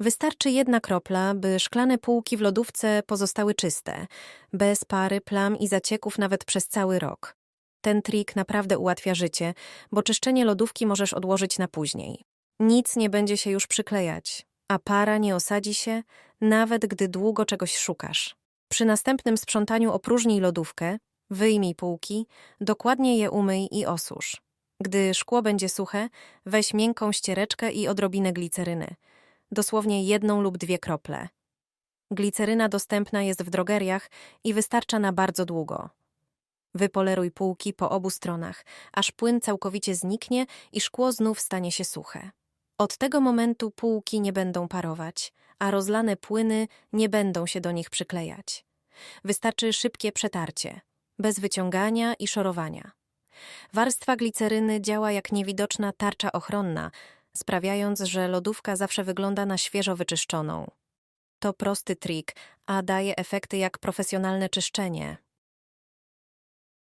Wystarczy jedna kropla, by szklane półki w lodówce pozostały czyste, bez pary, plam i zacieków nawet przez cały rok. Ten trik naprawdę ułatwia życie, bo czyszczenie lodówki możesz odłożyć na później. Nic nie będzie się już przyklejać, a para nie osadzi się, nawet gdy długo czegoś szukasz. Przy następnym sprzątaniu opróżnij lodówkę, wyjmij półki, dokładnie je umyj i osusz. Gdy szkło będzie suche, weź miękką ściereczkę i odrobinę gliceryny. Dosłownie jedną lub dwie krople. Gliceryna dostępna jest w drogeriach i wystarcza na bardzo długo. Wypoleruj półki po obu stronach, aż płyn całkowicie zniknie i szkło znów stanie się suche. Od tego momentu półki nie będą parować, a rozlane płyny nie będą się do nich przyklejać. Wystarczy szybkie przetarcie, bez wyciągania i szorowania. Warstwa gliceryny działa jak niewidoczna tarcza ochronna, sprawiając, że lodówka zawsze wygląda na świeżo wyczyszczoną. To prosty trik, a daje efekty jak profesjonalne czyszczenie.